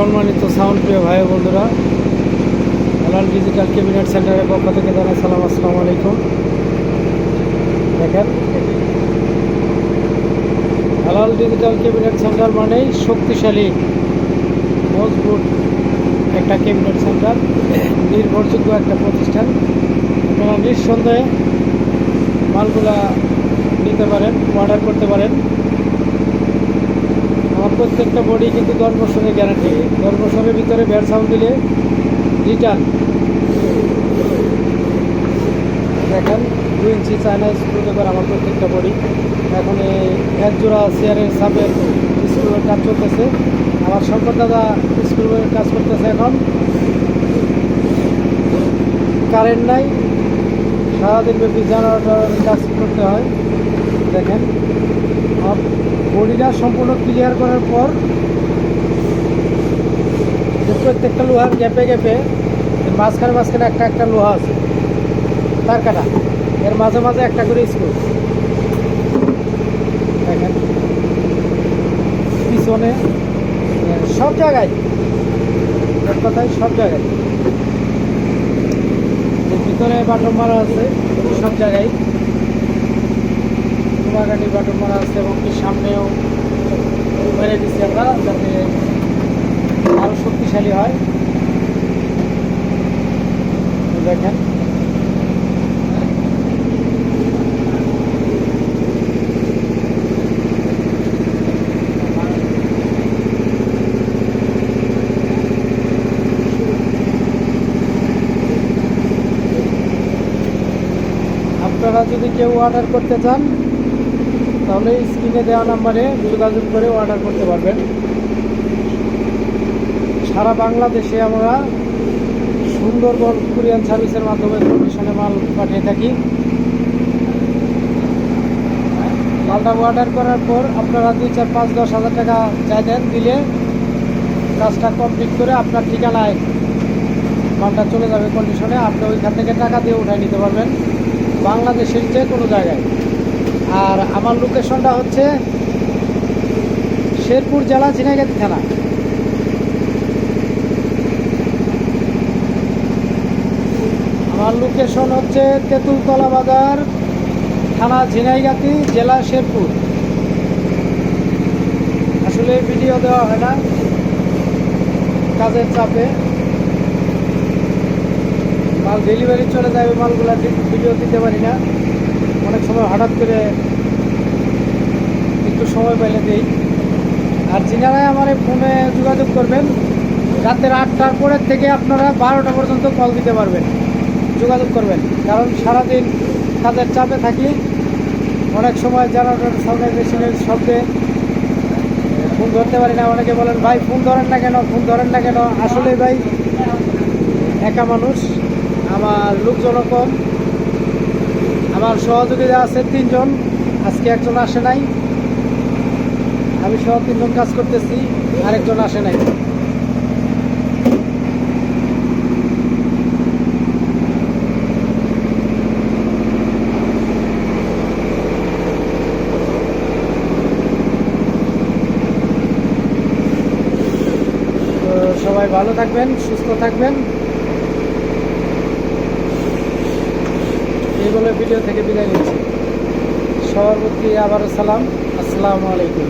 সম্মানিত সাউন্ড প্রিয় ভাই বন্ধুরা হেলাল ডিজিটাল ক্যাবিনেট সেন্টারের পক্ষ থেকে জানাই সালাম, আসসালামু আলাইকুম। দেখেন হেলাল ডিজিটাল ক্যাবিনেট সেন্টার মানেই শক্তিশালী, মজবুত একটা ক্যাবিনেট সেন্টার নির্ভরযোগ্য একটা প্রতিষ্ঠান। আপনারা নিঃসন্দেহে মালগুলা নিতে পারেন অর্ডার করতে পারেন। প্রত্যেকটা বডি কিন্তু দশ বছরের গ্যারান্টি দশ বছরের ভিতরে ব্যাট সাউন্ড দিলে রিটার্ন দেখেন দু ইঞ্চি চায়না স্ক্রু দেবার আমার প্রত্যেকটা বডি এখন এক জোড়া চেয়ারের সাপের স্ক্রুয়ের কাজ চলতেছে। আমার শঙ্কর দাদা স্ক্রুয়ের কাজ করতেছে এখন। কারেন্ট নাই। সারাদিন ব্যাপী জানাটার কাজ করতে হয়। দেখেন। বডিটা সম্পূর্ণ ক্লিয়ার করার পর প্রত্যেকটা লোহার গ্যাপে গ্যাপে মাঝখানে মাঝখানে একটা একটা লোহা আছে, তার কাটা। এর মাঝে মাঝে একটা করে স্ক্রু দেখেন। পিছনে সব জায়গায়, এক কথায় সব জায়গায়। ভিতরে বাটন মারা আছে, সব জায়গায়। কুমারঘাটি বাটন মারা আছে এবং কি সামনেও মেরে দিচ্ছি আমরা, যাতে আরও শক্তিশালী হয়। দেখেন। আপনারা যদি কেউ অর্ডার করতে চান তাহলে স্ক্রিনে দেওয়া নাম্বারে যোগাযোগ করে অর্ডার করতে পারবেন। সারা বাংলাদেশে আমরা সুন্দরবন কুরিয়ান সার্ভিসের মাধ্যমে কন্ডিশনে মাল পাঠিয়ে থাকি। মালটা অর্ডার করার পর আপনারা দুই চার পাঁচ দশ হাজার টাকা চাই দেন দিলে কাজটা কমপ্লিট করে আপনার ঠিকানায় মালটা চলে যাবে কন্ডিশনে আপনি ওইখান থেকে টাকা দিয়ে উঠাই নিতে পারবেন। বাংলাদেশের যে কোনো জায়গায়। আর আমার লোকেশনটা হচ্ছে শেরপুর জেলা ঝিনাইগাতি থানা। আমার লোকেশন হচ্ছে তেঁতুলতলা বাজার, থানা ঝিনাইগাতি, জেলা শেরপুর। আসলে ভিডিও দেওয়া হয় না, কাজের চাপে। মাল ডেলিভারি চলে যাবে মালগুলো ভিডিও দিতে পারি না। অনেক সময় হঠাৎ করে একটু সময় পাইলে দিই। আর যিনারাই আমার ফোনে যোগাযোগ করবেন, রাতের আটটার পরের থেকে আপনারা বারোটা পর্যন্ত কল দিতে পারবেন, যোগাযোগ করবেন। কারণ সারাদিন কাজের চাপে থাকি, অনেক সময় জেনারেটর সাউন্ডের মেশিনের শব্দে ফোন ধরতে পারি না। অনেকে বলেন, ভাই, ফোন ধরেন না কেন? ফোন ধরেন না কেন? আসলে ভাই, একা মানুষ, আমার লোকজনও কম আমার সহযোগীরা আছে তিনজন, আজকে একজন আসে নাই। আমি সহ তিনজন কাজ করতেছি, আরেকজন আসে নাই। সবাই ভালো থাকবেন, সুস্থ থাকবেন। বলে ভিডিও থেকে বিদায় নিচ্ছি। সবার প্রতি আবারও সালাম। আসসালামু আলাইকুম।